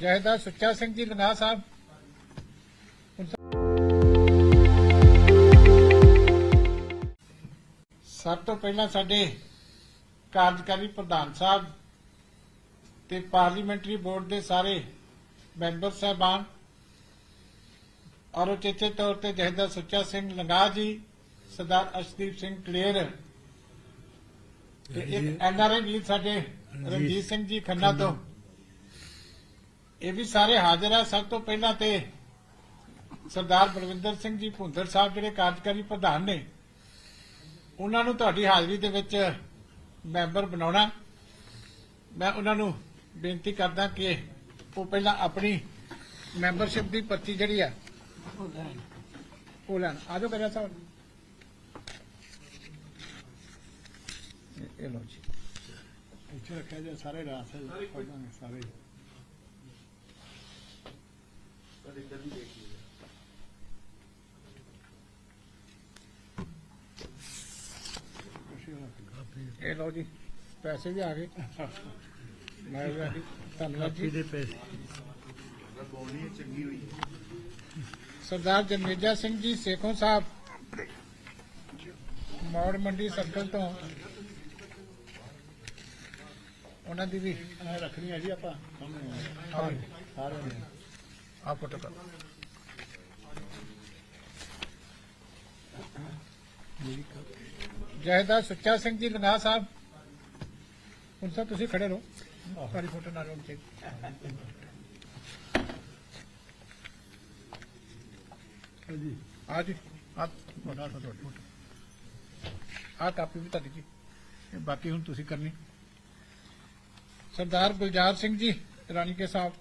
ਜਹਦਾ ਸੁੱਚਾ ਸਿੰਘ ਜੀ ਲੰਗਾ ਸਾਹਿਬ। ਸਭ ਤੋਂ ਪਹਿਲਾਂ ਸਾਡੇ ਕਾਰਜਕਾਰੀ ਪ੍ਰਧਾਨ ਸਾਹਿਬ ਤੇ ਪਾਰਲੀਮੈਂਟਰੀ ਬੋਰਡ ਦੇ ਸਾਰੇ ਮੈਂਬਰ ਸਾਹਿਬਾਨ ਔਰ ਉਚੇਚੇ ਤੌਰ ਤੇ ਜਹਦਾ ਸੁੱਚਾ ਸਿੰਘ ਲੰਗਾ ਜੀ ਸਰਦਾਰ ਅਸ਼ਦੀਪ ਸਿੰਘ ਕਲੇਰ ਤੇ ਇੱਕ ਐਨਆਰਆਈ ਵੀਰ ਸਾਡੇ ਰਣਜੀਤ ਸਿੰਘ ਜੀ ਖੰਨਾ ਤੋਂ। ਇਹ ਵੀ ਸਾਰੇ ਹਾਜ਼ਰ ਆ। ਸਭ ਤੋਂ ਪਹਿਲਾਂ ਤੇ ਸਰਦਾਰ ਬਲਵਿੰਦਰ ਸਿੰਘ ਜੀ ਭੁੰਦਰ ਸਾਹਿਬ ਜਿਹੜੇ ਕਾਰਜਕਾਰੀ ਪ੍ਰਧਾਨ ਨੇ ਉਹਨਾਂ ਨੂੰ ਤੁਹਾਡੀ ਹਾਜ਼ਰੀ ਦੇ ਵਿੱਚ ਮੈਂਬਰ ਬਣਾਉਣਾ। ਮੈਂ ਉਹਨਾਂ ਨੂੰ ਬੇਨਤੀ ਕਰਦਾ ਕਿ ਉਹ ਪਹਿਲਾਂ ਆਪਣੀ ਮੈਂਬਰਸ਼ਿਪ ਦੀ ਪਰਚੀ ਜਿਹੜੀ ਆ ਉਹ ਲੈਣ। ਆਜੋ ਕਰਿਆ ਸਾਹਿਬ। ਇਹ- ਲਓ ਜੀ। ਇੱਥੇ ਰੱਖਿਆ ਜੇ ਸਾਰੇ ਰਾਸ ਪੜਾਂਗੇ ਸਾਰੇ। ਇਹ ਲਓ ਜੀ ਪੈਸੇ ਵੀ ਆ ਗਏ। ਮੈਂ ਵੀ ਧੰਨਵਾਦ ਜੀ। ਦੇ ਪੈਸੇ ਸਰਦਾਰ ਜਨਮੇਜਾ ਸਿੰਘ ਜੀ ਸੇਖੋਂ ਸਾਹਿਬ ਮੌੜ ਮੰਡੀ ਸਰਕਲ ਤੋਂ। ਉਹਨਾਂ ਦੀ ਵੀ ਰੱਖਣੀ ਹੈ ਜੀ ਆਪਾਂ। ਹਾਂ। ਸਾਰੇ ਆ ਫੋਟੋ ਕਰ। ਜਹਦਾ ਸੁੱਚਾ ਸਿੰਘ ਜੀ ਲੰਗਾ ਸਾਹਿਬ। ਹੁਣ ਸਰ ਤੁਸੀਂ ਖੜੇ ਰਹੋ। ਤੁਹਾਡੀ ਫੋਟੋ ਨਾਲ ਹੋਣੀ ਚਾਹੀਦੀ ਜੀ ਆ ਜੀ ਆ ਤੁਹਾਡੀ ਫੋਟੋ। ਆ ਕਾਪੀ ਵੀ ਤੁਹਾਡੀ ਜੀ। ਇਹ ਬਾਕੀ ਹੁਣ ਤੁਸੀਂ ਕਰਨੀ। ਸਰਦਾਰ ਗੁਲਜ਼ਾਰ ਸਿੰਘ ਜੀ ਰਾਣੀ ਕੇ ਸਾਹਿਬ।